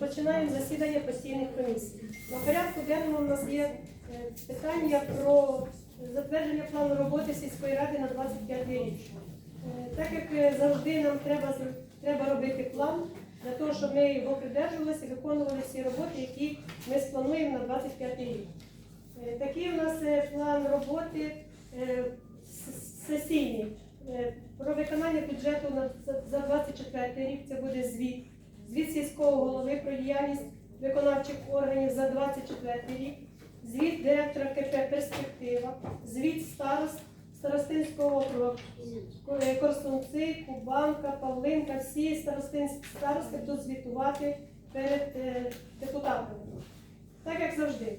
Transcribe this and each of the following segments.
Розпочинаємо засідання постійних комісій. На порядку денному у нас є е, питання про затвердження плану роботи сільської ради на 25 рік. Е, Так як е, завжди нам треба, треба робити план для того, щоб ми його придержувалися і виконували всі роботи, які ми сплануємо на 25 рік. Такий у нас план роботи сесійний. Про виконання бюджету за 24 рік це буде звіт. Звіт сільського голови про діяльність виконавчих органів за 24 рік, звіт директора КП Перспектива, звіт старост Старостинського округу, Ко- Корсунці, Кубанка, Павлинка, всі старости будуть звітувати перед е, депутатами. Так як завжди.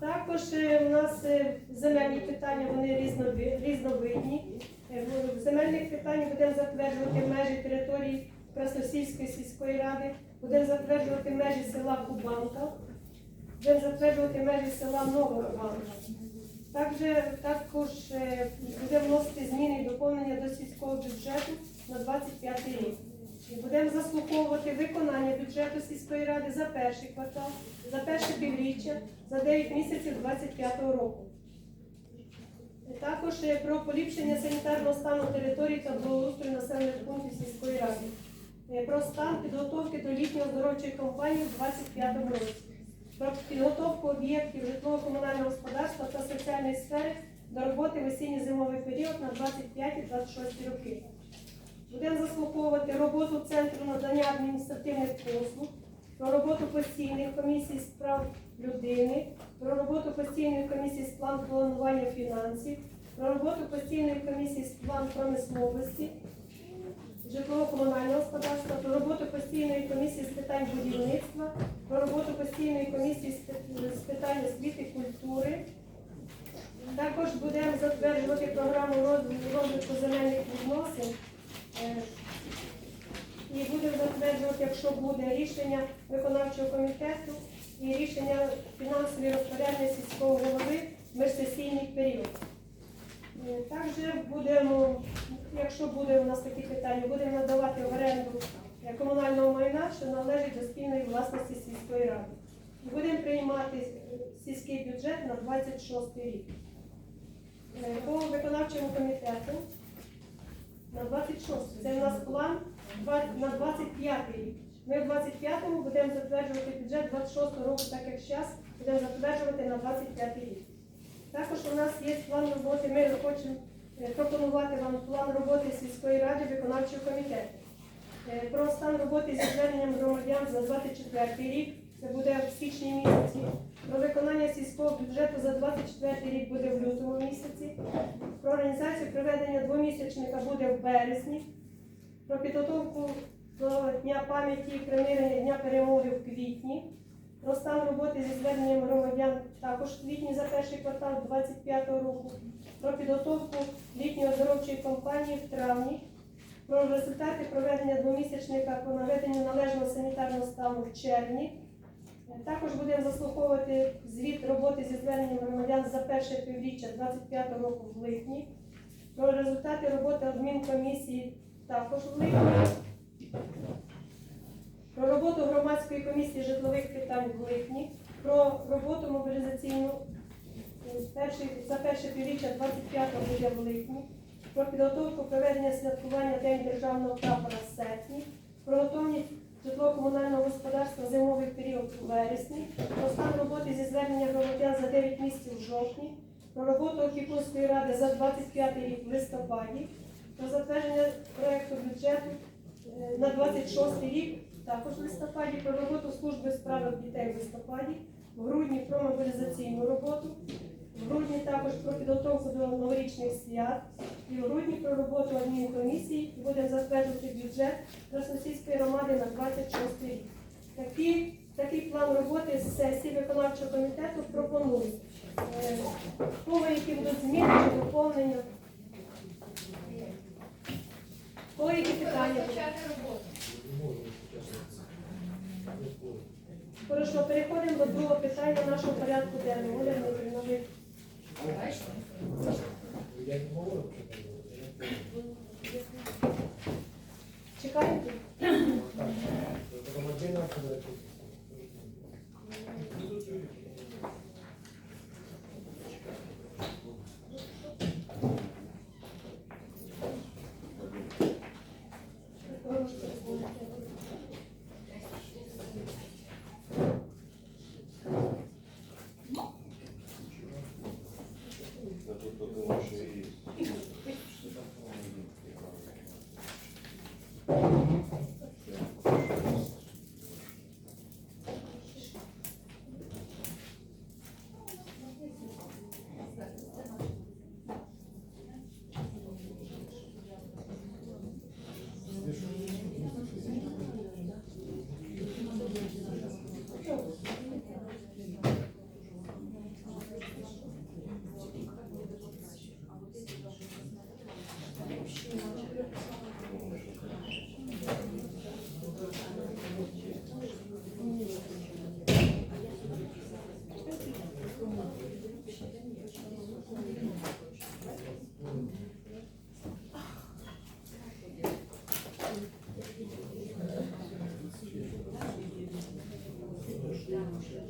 Також е, у нас е, земельні питання, вони різновидні. Е, В земельних питань будемо затверджувати межі території Красносільської сільської ради, будемо затверджувати межі села Кубанка, будемо затверджувати межі села Нова Кубанка. Також, також е, будемо вносити зміни і доповнення до сільського бюджету на 25 рік. І Будемо заслуховувати виконання бюджету сільської ради за перший квартал, за перше півріччя, за 9 місяців 2025 року. Також е, про поліпшення санітарного стану території та благоустрою населених пунктів сільської ради. Е, Про стан підготовки до літньої оздоровчої кампанії у 2025 році. Про підготовку об'єктів житлово-комунального господарства та соціальної сфери до роботи в осінньо-зимовий період на 25-26 роки. Будемо заслуховувати роботу Центру надання адміністративних послуг, про роботу постійних комісій з прав людини, про роботу постійної комісії з план планування фінансів, про роботу постійної комісії з план промисловості, житлово-комунального господарства, про роботу постійної комісії з питань будівництва, про роботу постійної комісії з питань освіти культури. Також будемо затверджувати програму розвитку земельних відносин. Е, І будемо затверджувати, якщо буде рішення виконавчого комітету і рішення фінансової розпорядної сільського голови в міжсесійний період. Е, Також будемо, якщо буде у нас такі питання, будемо надавати в оренду комунального майна, що належить до спільної власності сільської ради. І будемо приймати е, сільський бюджет на 26 рік. Е, По виконавчому комітету на 26. Це у нас план на 25 рік. Ми в 25-му будемо затверджувати бюджет 26 року, так як зараз будемо затверджувати на 25 рік. Також у нас є план роботи. Ми хочемо е, пропонувати вам план роботи сільської ради виконавчого комітету. Е, Про стан роботи зі зверненням громадян за 24 рік. Це буде в січні місяці. Про виконання сільського бюджету за 24 рік буде в лютому місяці. Про організацію проведення двомісячника буде в березні. Про підготовку до Дня пам'яті і примирення Дня перемоги в квітні. Про стан роботи зі зверненням громадян також в квітні за перший квартал 2025 року. Про підготовку літньої оздоровчої кампанії в травні. Про результати проведення двомісячника по наведенню належного санітарного стану в червні. Також будемо заслуховувати звіт роботи зі зверненням громадян за перше півріччя 2025 року в липні. Про результати роботи адмінкомісії також в липні. Про роботу громадської комісії житлових питань в липні. Про роботу мобілізаційну за перше півріччя 25 буде в липні. Про підготовку проведення святкування День державного прапора в серпні. Про готовність житлово-комунального господарства зимовий період у вересні, про стан роботи зі звернення громадян за 9 місяців в жовтні, про роботу опікунської ради за 25 рік в листопаді, про затвердження проекту бюджету е, на 26 рік, також в листопаді, про роботу служби у справах дітей в листопаді, в грудні про мобілізаційну роботу, в грудні також про підготовку до новорічних свят, і в грудні про роботу адмінкомісії і будемо затверджувати бюджет Красносільської громади на 26 рік. Такий, такий план роботи з сесії виконавчого комітету пропоную. Е, Кого які будуть зміни чи доповнення? Кого які питання? Хорошо, переходимо до другого питання нашого порядку денного. Оля Дмитрівна, ви. Чекаєте?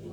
네.